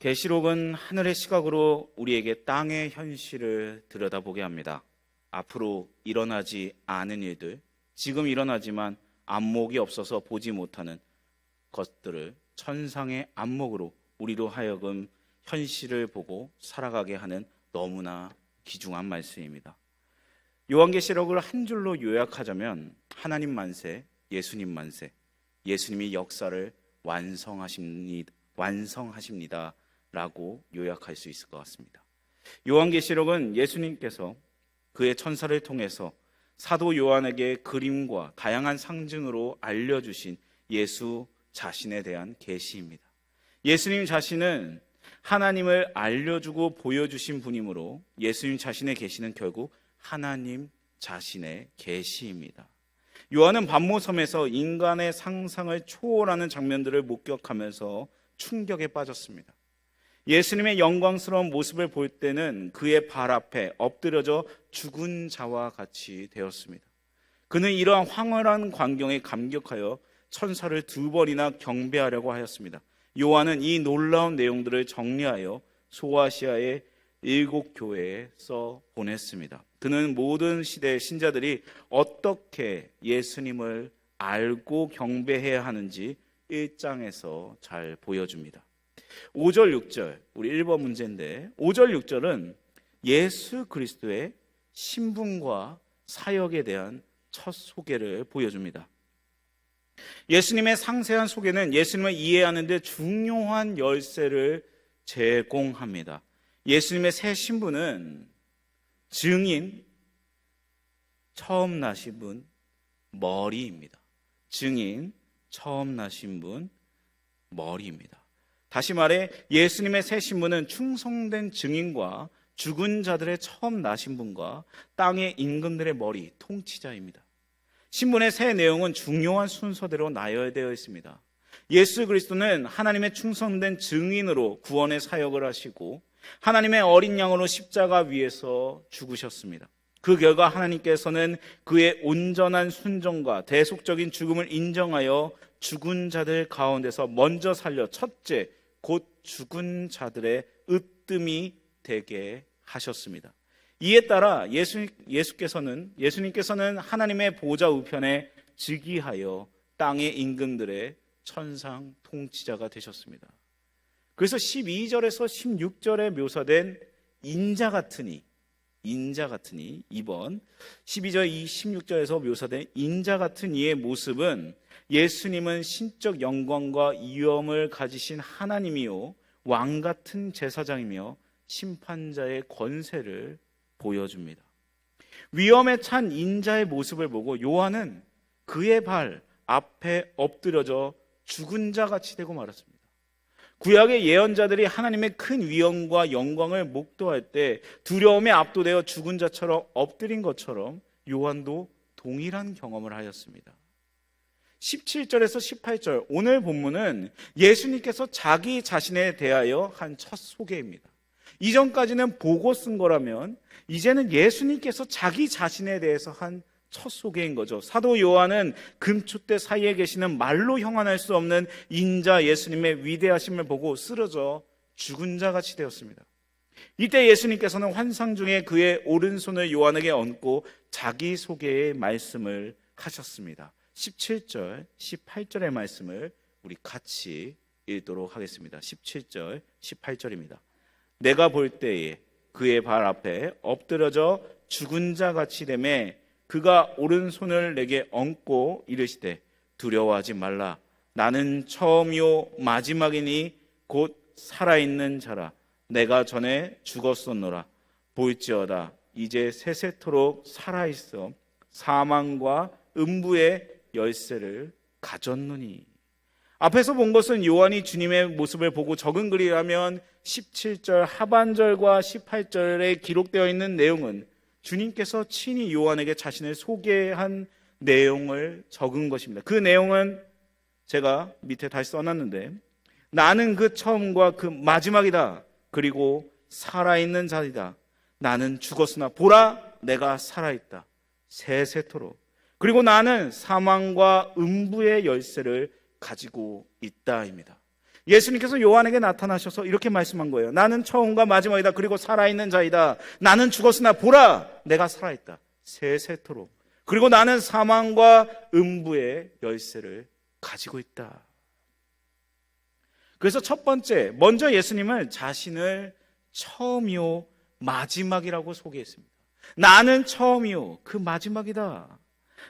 계시록은 하늘의 시각으로 우리에게 땅의 현실을 들여다보게 합니다. 앞으로 일어나지 않은 일들, 지금 일어나지만 안목이 없어서 보지 못하는 것들을 천상의 안목으로 우리로 하여금 현실을 보고 살아가게 하는 너무나 귀중한 말씀입니다. 요한계시록을 한 줄로 요약하자면 하나님 만세, 예수님 만세, 예수님이 역사를 완성하십니다. 완성하십니다. 라고 요약할 수 있을 것 같습니다. 요한계시록은 예수님께서 그의 천사를 통해서 사도 요한에게 그림과 다양한 상징으로 알려주신 예수 자신에 대한 계시입니다. 예수님 자신은 하나님을 알려주고 보여주신 분이므로 예수님 자신의 계시는 결국 하나님 자신의 계시입니다. 요한은 반모섬에서 인간의 상상을 초월하는 장면들을 목격하면서 충격에 빠졌습니다. 예수님의 영광스러운 모습을 볼 때는 그의 발 앞에 엎드려져 죽은 자와 같이 되었습니다. 그는 이러한 황홀한 광경에 감격하여 천사를 두 번이나 경배하려고 하였습니다. 요한은 이 놀라운 내용들을 정리하여 소아시아의 일곱 교회에 써 보냈습니다. 그는 모든 시대의 신자들이 어떻게 예수님을 알고 경배해야 하는지 1장에서 잘 보여줍니다. 5절, 6절, 우리 1번 문제인데, 5절, 6절은 예수 그리스도의 신분과 사역에 대한 첫 소개를 보여줍니다. 예수님의 상세한 소개는 예수님을 이해하는데 중요한 열쇠를 제공합니다. 예수님의 새 신분은 증인, 처음 나신 분, 머리입니다. 증인, 처음 나신 분, 머리입니다. 다시 말해 예수님의 새 신분은 충성된 증인과 죽은 자들의 처음 나신 분과 땅의 임금들의 머리, 통치자입니다. 신분의 새 내용은 중요한 순서대로 나열되어 있습니다. 예수 그리스도는 하나님의 충성된 증인으로 구원의 사역을 하시고 하나님의 어린 양으로 십자가 위에서 죽으셨습니다. 그 결과 하나님께서는 그의 온전한 순종과 대속적인 죽음을 인정하여 죽은 자들 가운데서 먼저 살려 첫째 곧 죽은 자들의 으뜸이 되게 하셨습니다. 이에 따라 예수, 예수께서는 예수님께서는 하나님의 보좌 우편에 즉위하여 땅의 임금들의 천상 통치자가 되셨습니다. 그래서 12절에서 16절에 묘사된 인자 같으니 인자 같으니 2번 12절 16절에서 묘사된 인자 같은 이의 모습은 예수님은 신적 영광과 위엄을 가지신 하나님이요 왕 같은 제사장이며 심판자의 권세를 보여줍니다. 위엄에 찬 인자의 모습을 보고 요한은 그의 발 앞에 엎드려져 죽은 자 같이 되고 말았습니다. 구약의 예언자들이 하나님의 큰 위엄과 영광을 목도할 때 두려움에 압도되어 죽은 자처럼 엎드린 것처럼 요한도 동일한 경험을 하였습니다. 17절에서 18절 오늘 본문은 예수님께서 자기 자신에 대하여 한 첫 소개입니다. 이전까지는 보고 쓴 거라면 이제는 예수님께서 자기 자신에 대해서 한 첫 소개인 거죠. 사도 요한은 금초대 사이에 계시는 말로 형언할 수 없는 인자 예수님의 위대하심을 보고 쓰러져 죽은 자 같이 되었습니다. 이때 예수님께서는 환상 중에 그의 오른손을 요한에게 얹고 자기 소개의 말씀을 하셨습니다. 17절, 18절의 말씀을 우리 같이 읽도록 하겠습니다. 17절, 18절입니다. 내가 볼 때에 그의 발 앞에 엎드려져 죽은 자 같이 되매 그가 오른손을 내게 얹고 이르시되 두려워하지 말라. 나는 처음이요 마지막이니 곧 살아있는 자라. 내가 전에 죽었었노라. 볼지어다. 이제 세세토록 살아있어 사망과 음부의 열쇠를 가졌느니. 앞에서 본 것은 요한이 주님의 모습을 보고 적은 글이라면 17절 하반절과 18절에 기록되어 있는 내용은 주님께서 친히 요한에게 자신을 소개한 내용을 적은 것입니다. 그 내용은 제가 밑에 다시 써놨는데 나는 그 처음과 그 마지막이다. 그리고 살아있는 자이다. 나는 죽었으나 보라 내가 살아있다. 세세토록. 그리고 나는 사망과 음부의 열쇠를 가지고 있다입니다. 예수님께서 요한에게 나타나셔서 이렇게 말씀한 거예요. 나는 처음과 마지막이다. 그리고 살아있는 자이다. 나는 죽었으나 보라, 내가 살아있다. 세세토록. 그리고 나는 사망과 음부의 열쇠를 가지고 있다. 그래서 첫 번째, 먼저 예수님을 자신을 처음이요, 마지막이라고 소개했습니다. 나는 처음이요, 그 마지막이다.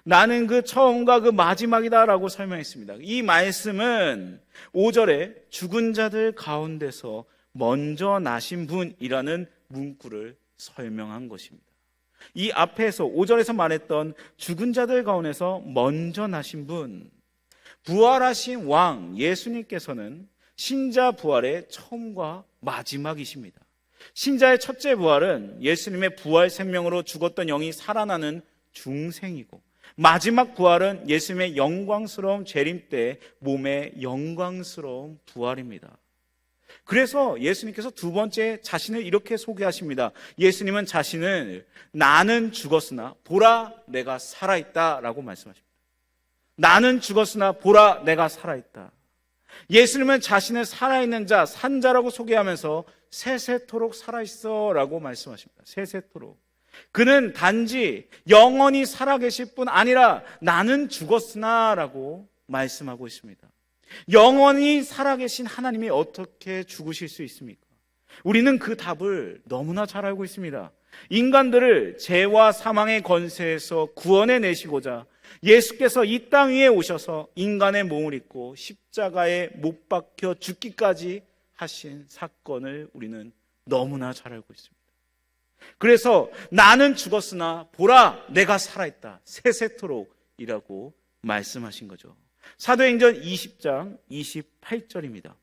나는 그 처음과 그 마지막이다라고 설명했습니다. 이 말씀은 5절에 죽은 자들 가운데서 먼저 나신 분이라는 문구를 설명한 것입니다. 이 앞에서 5절에서 말했던 죽은 자들 가운데서 먼저 나신 분, 부활하신 왕 예수님께서는 신자 부활의 처음과 마지막이십니다. 신자의 첫째 부활은 예수님의 부활 생명으로 죽었던 영이 살아나는 중생이고 마지막 부활은 예수님의 영광스러운 재림 때 몸의 영광스러운 부활입니다. 그래서 예수님께서 두 번째 자신을 이렇게 소개하십니다. 예수님은 자신을 나는 죽었으나 보라 내가 살아있다라고 말씀하십니다. 나는 죽었으나 보라 내가 살아있다. 예수님은 자신을 살아있는 자, 산자라고 소개하면서 세세토록 살아있어 라고 말씀하십니다. 세세토록. 그는 단지 영원히 살아계실 뿐 아니라 나는 죽었으나 라고 말씀하고 있습니다. 영원히 살아계신 하나님이 어떻게 죽으실 수 있습니까? 우리는 그 답을 너무나 잘 알고 있습니다. 인간들을 죄와 사망의 권세에서 구원해 내시고자 예수께서 이 땅 위에 오셔서 인간의 몸을 입고 십자가에 못 박혀 죽기까지 하신 사건을 우리는 너무나 잘 알고 있습니다. 그래서 나는 죽었으나 보라 내가 살아있다 세세토록 이라고 말씀하신 거죠. 사도행전 20장 28절입니다.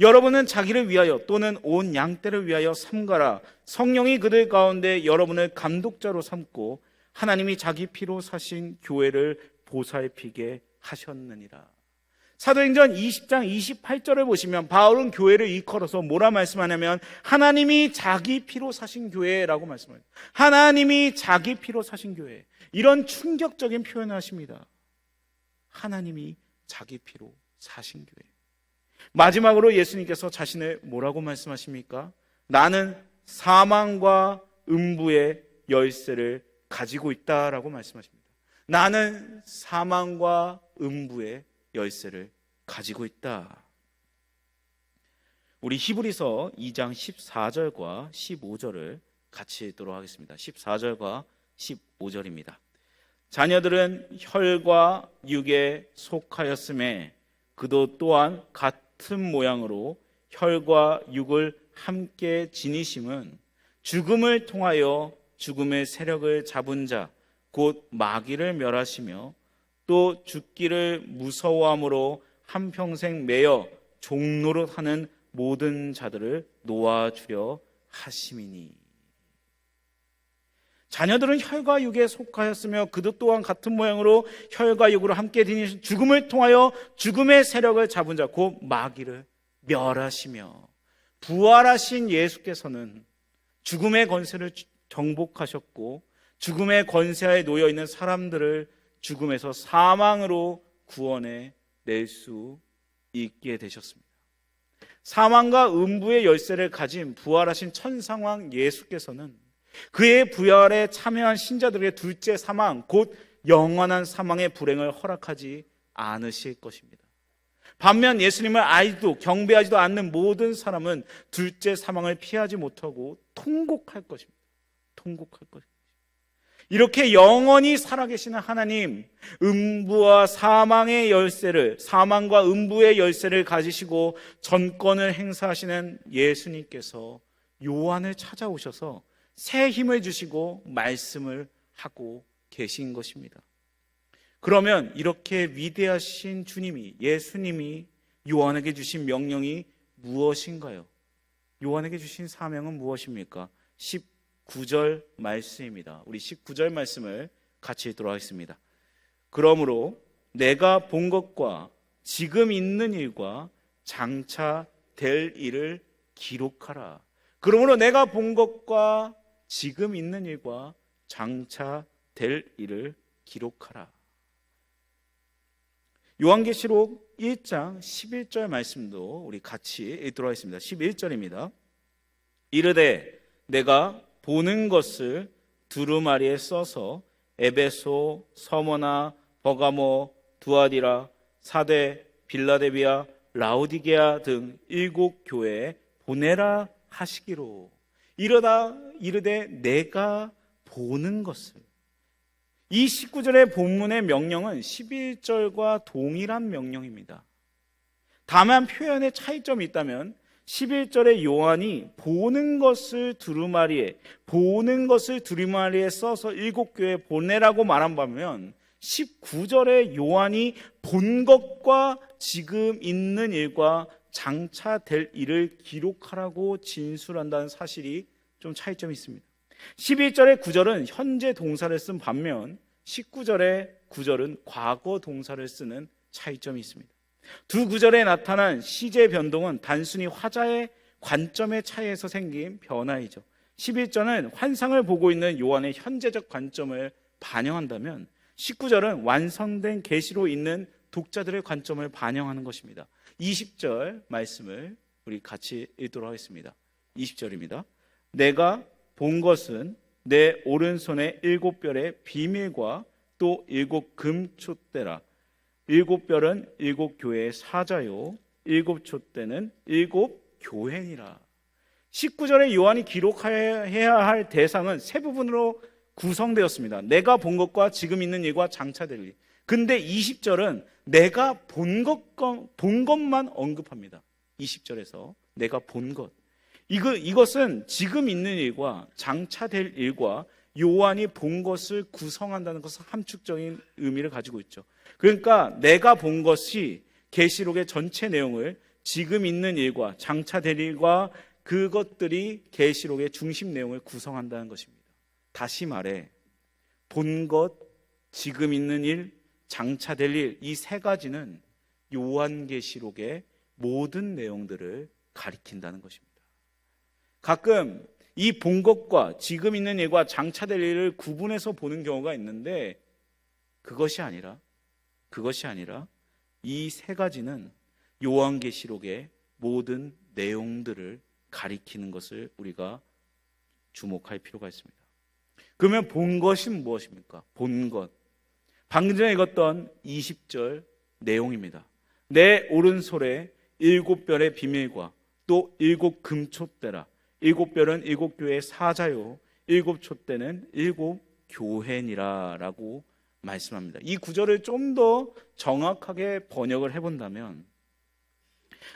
여러분은 자기를 위하여 또는 온 양떼를 위하여 삼가라. 성령이 그들 가운데 여러분을 감독자로 삼고 하나님이 자기 피로 사신 교회를 보살피게 하셨느니라. 사도행전 20장 28절을 보시면 바울은 교회를 일컬어서 뭐라 말씀하냐면 하나님이 자기 피로 사신 교회라고 말씀해요. 하나님이 자기 피로 사신 교회. 이런 충격적인 표현을 하십니다. 하나님이 자기 피로 사신 교회. 마지막으로 예수님께서 자신을 뭐라고 말씀하십니까? 나는 사망과 음부의 열쇠를 가지고 있다라고 말씀하십니다. 나는 사망과 음부의 열쇠를 가지고 있다. 우리 히브리서 2장 14절과 15절을 같이 읽도록 하겠습니다. 14절과 15절입니다. 자녀들은 혈과 육에 속하였음에 그도 또한 같은 모양으로 혈과 육을 함께 지니심은 죽음을 통하여 죽음의 세력을 잡은 자, 곧 마귀를 멸하시며 또 죽기를 무서워함으로 한평생 매여 종로릇 하는 모든 자들을 놓아주려 하심이니. 자녀들은 혈과 육에 속하였으며 그도 또한 같은 모양으로 혈과 육으로 함께 다니신 죽음을 통하여 죽음의 세력을 잡은 자, 곧 마귀를 멸하시며 부활하신 예수께서는 죽음의 권세를 정복하셨고 죽음의 권세하에 놓여 있는 사람들을 죽음에서 사망으로 구원해 낼 수 있게 되셨습니다. 사망과 음부의 열쇠를 가진 부활하신 천상왕 예수께서는 그의 부활에 참여한 신자들의 둘째 사망, 곧 영원한 사망의 불행을 허락하지 않으실 것입니다. 반면 예수님을 알지도 경배하지도 않는 모든 사람은 둘째 사망을 피하지 못하고 통곡할 것입니다. 통곡할 것입니다. 이렇게 영원히 살아계시는 하나님, 음부와 사망의 열쇠를, 사망과 음부의 열쇠를 가지시고 전권을 행사하시는 예수님께서 요한을 찾아오셔서 새 힘을 주시고 말씀을 하고 계신 것입니다. 그러면 이렇게 위대하신 주님이, 예수님이 요한에게 주신 명령이 무엇인가요? 요한에게 주신 사명은 무엇입니까? 19절 말씀입니다. 우리 19절 말씀을 같이 읽도록 하겠습니다. 그러므로 내가 본 것과 지금 있는 일과 장차 될 일을 기록하라. 그러므로 내가 본 것과 지금 있는 일과 장차 될 일을 기록하라. 요한계시록 1장 11절 말씀도 우리 같이 읽도록 하겠습니다. 11절입니다. 이르되 내가 보는 것을 두루마리에 써서 에베소, 서머나, 버가모, 두아디라, 사대, 빌라데비아, 라우디게아 등 일곱 교회에 보내라 하시기로 이러다 이르되 내가 보는 것을 이 19절의 본문의 명령은 11절과 동일한 명령입니다. 다만 표현의 차이점이 있다면 11절의 요한이 보는 것을 두루마리에 보는 것을 두루마리에 써서 일곱 교회에 보내라고 말한 반면 19절의 요한이 본 것과 지금 있는 일과 장차 될 일을 기록하라고 진술한다는 사실이 좀 차이점이 있습니다. 11절의 9절은 현재 동사를 쓴 반면 19절의 9절은 과거 동사를 쓰는 차이점이 있습니다. 두 구절에 나타난 시제 변동은 단순히 화자의 관점의 차이에서 생긴 변화이죠. 11절은 환상을 보고 있는 요한의 현재적 관점을 반영한다면 19절은 완성된 계시로 있는 독자들의 관점을 반영하는 것입니다. 20절 말씀을 우리 같이 읽도록 하겠습니다. 20절입니다. 내가 본 것은 내 오른손에 일곱 별의 비밀과 또 일곱 금촛대라. 일곱 별은 일곱 교회의 사자요. 일곱 촛대는 일곱 교회니라. 19절에 요한이 기록해야 할 대상은 세 부분으로 구성되었습니다. 내가 본 것과 지금 있는 일과 장차 될 일. 근데 20절은 내가 본, 것, 본 것만 언급합니다. 20절에서 내가 본 것. 이거, 이것은 지금 있는 일과 장차 될 일과 요한이 본 것을 구성한다는 것은 함축적인 의미를 가지고 있죠. 그러니까 내가 본 것이 계시록의 전체 내용을 지금 있는 일과 장차 될 일과 그것들이 계시록의 중심 내용을 구성한다는 것입니다. 다시 말해 본 것, 지금 있는 일, 장차 될 일 이 세 가지는 요한계시록의 모든 내용들을 가리킨다는 것입니다. 가끔 이 본 것과 지금 있는 일과 장차 될 일을 구분해서 보는 경우가 있는데 그것이 아니라 그것이 아니라 이 세 가지는 요한계시록의 모든 내용들을 가리키는 것을 우리가 주목할 필요가 있습니다. 그러면 본 것이 무엇입니까? 본 것. 방금 전에 읽었던 20절 내용입니다. 내 오른손에 일곱 별의 비밀과 또 일곱 금촛대라. 일곱 별은 일곱 교회의 사자요. 일곱 촛대는 일곱 교회니라 라고 말씀합니다. 이 구절을 좀 더 정확하게 번역을 해본다면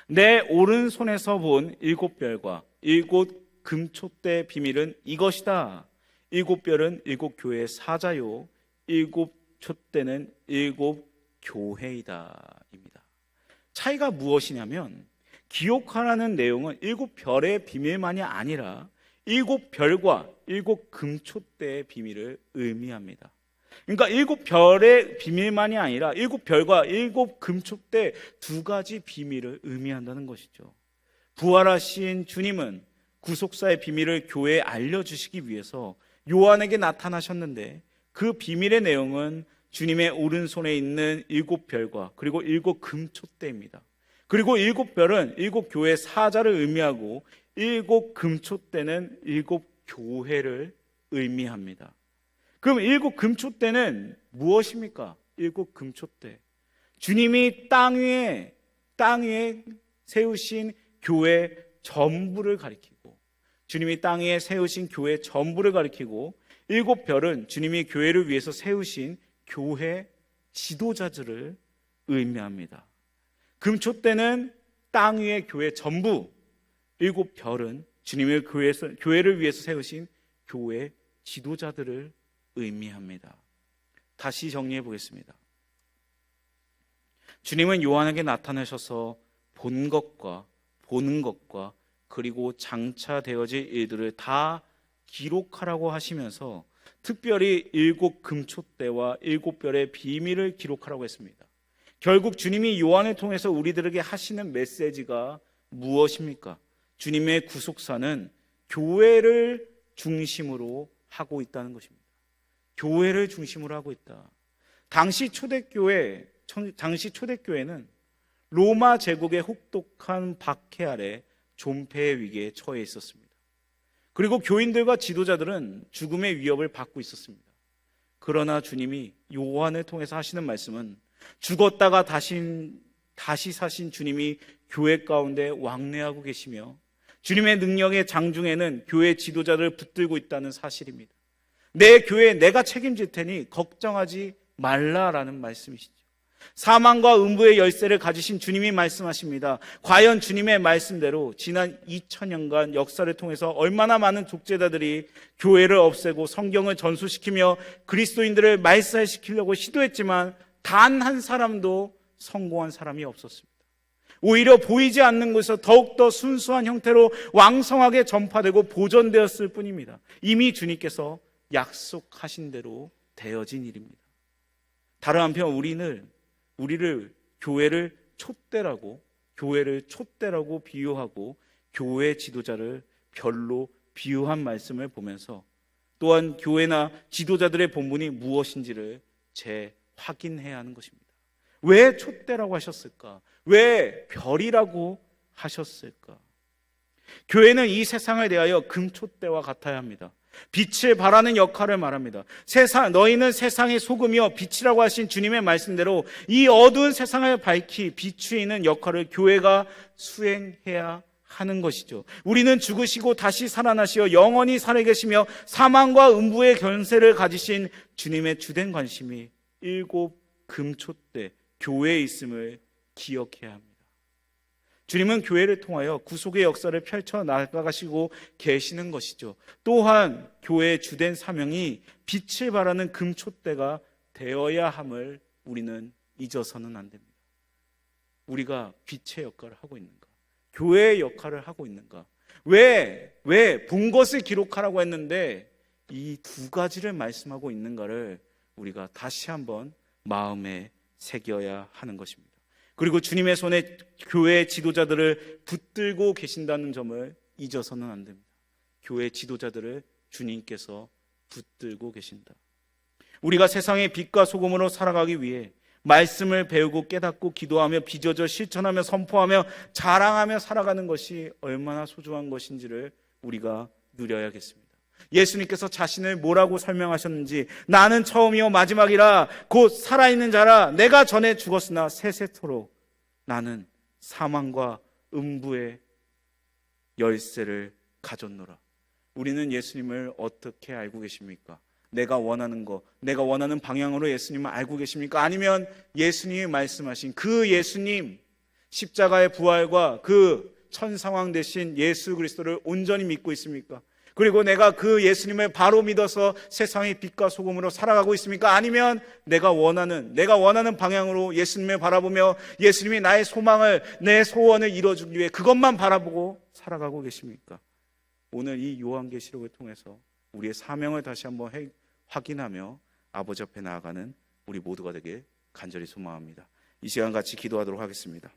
내 오른손에서 본 일곱 별과 일곱 금촛대 비밀은 이것이다. 일곱 별은 일곱 교회의 사자요. 일곱 촛대는 일곱 교회이다 입니다. 차이가 무엇이냐면 기억하라는 내용은 일곱 별의 비밀만이 아니라 일곱 별과 일곱 금촛대의 비밀을 의미합니다. 그러니까 일곱 별의 비밀만이 아니라 일곱 별과 일곱 금촉대 두 가지 비밀을 의미한다는 것이죠. 부활하신 주님은 구속사의 비밀을 교회에 알려주시기 위해서 요한에게 나타나셨는데 그 비밀의 내용은 주님의 오른손에 있는 일곱 별과 그리고 일곱 금촉대입니다. 그리고 일곱 별은 일곱 교회 사자를 의미하고 일곱 금촉대는 일곱 교회를 의미합니다. 그럼 일곱 금초대는 무엇입니까? 일곱 금초대. 주님이 땅 위에 땅 위에 세우신 교회 전부를 가리키고 주님이 땅 위에 세우신 교회 전부를 가리키고 일곱 별은 주님이 교회를 위해서 세우신 교회 지도자들을 의미합니다. 금초대는 땅 위의 교회 전부, 일곱 별은 주님의 교회에서, 교회를 위해서 세우신 교회 지도자들을 의미합니다. 다시 정리해 보겠습니다. 주님은 요한에게 나타나셔서 본 것과 보는 것과 그리고 장차 되어질 일들을 다 기록하라고 하시면서 특별히 일곱 금초대와 일곱 별의 비밀을 기록하라고 했습니다. 결국 주님이 요한을 통해서 우리들에게 하시는 메시지가 무엇입니까? 주님의 구속사는 교회를 중심으로 하고 있다는 것입니다. 교회를 중심으로 하고 있다. 당시 초대교회, 당시 초대교회는 로마 제국의 혹독한 박해 아래 존폐의 위기에 처해 있었습니다. 그리고 교인들과 지도자들은 죽음의 위협을 받고 있었습니다. 그러나 주님이 요한을 통해서 하시는 말씀은 죽었다가 다시, 다시 사신 주님이 교회 가운데 왕래하고 계시며 주님의 능력의 장중에는 교회 지도자를 붙들고 있다는 사실입니다. 내 교회 내가 책임질 테니 걱정하지 말라라는 말씀이시죠. 사망과 음부의 열쇠를 가지신 주님이 말씀하십니다. 과연 주님의 말씀대로 지난 2000년간 역사를 통해서 얼마나 많은 독재자들이 교회를 없애고 성경을 전수시키며 그리스도인들을 말살시키려고 시도했지만 단 한 사람도 성공한 사람이 없었습니다. 오히려 보이지 않는 곳에서 더욱더 순수한 형태로 왕성하게 전파되고 보존되었을 뿐입니다. 이미 주님께서 약속하신 대로 되어진 일입니다. 다른 한편 우리는 우리를 교회를 촛대라고 교회를 촛대라고 비유하고 교회 지도자를 별로 비유한 말씀을 보면서 또한 교회나 지도자들의 본분이 무엇인지를 재확인해야 하는 것입니다. 왜 촛대라고 하셨을까? 왜 별이라고 하셨을까? 교회는 이 세상을 대하여 금촛대와 같아야 합니다. 빛을 발하는 역할을 말합니다. 세상, 너희는 세상의 소금이요. 빛이라고 하신 주님의 말씀대로 이 어두운 세상을 밝히 비추이는 역할을 교회가 수행해야 하는 것이죠. 우리는 죽으시고 다시 살아나시어 영원히 살아계시며 사망과 음부의 견세를 가지신 주님의 주된 관심이 일곱 금촛대, 교회에 있음을 기억해야 합니다. 주님은 교회를 통하여 구속의 역사를 펼쳐 나가시고 계시는 것이죠. 또한 교회의 주된 사명이 빛을 발하는 금촛대가 되어야 함을 우리는 잊어서는 안 됩니다. 우리가 빛의 역할을 하고 있는가? 교회의 역할을 하고 있는가? 왜, 왜, 본 것을 기록하라고 했는데 이 두 가지를 말씀하고 있는가를 우리가 다시 한번 마음에 새겨야 하는 것입니다. 그리고 주님의 손에 교회 지도자들을 붙들고 계신다는 점을 잊어서는 안 됩니다. 교회 지도자들을 주님께서 붙들고 계신다. 우리가 세상의 빛과 소금으로 살아가기 위해 말씀을 배우고 깨닫고 기도하며 빚어져 실천하며 선포하며 자랑하며 살아가는 것이 얼마나 소중한 것인지를 우리가 누려야겠습니다. 예수님께서 자신을 뭐라고 설명하셨는지 나는 처음이요 마지막이라 곧 살아있는 자라 내가 전에 죽었으나 세세토록 나는 사망과 음부의 열쇠를 가졌노라. 우리는 예수님을 어떻게 알고 계십니까? 내가 원하는 거, 내가 원하는 방향으로 예수님을 알고 계십니까? 아니면 예수님이 말씀하신 그 예수님, 십자가의 부활과 그 천상왕 대신 예수 그리스도를 온전히 믿고 있습니까? 그리고 내가 그 예수님을 바로 믿어서 세상의 빛과 소금으로 살아가고 있습니까? 아니면 내가 원하는, 내가 원하는 방향으로 예수님을 바라보며 예수님이 나의 소망을, 내 소원을 이뤄주기 위해 그것만 바라보고 살아가고 계십니까? 오늘 이 요한계시록을 통해서 우리의 사명을 다시 한번 해- 확인하며 아버지 앞에 나아가는 우리 모두가 되길 간절히 소망합니다. 이 시간 같이 기도하도록 하겠습니다.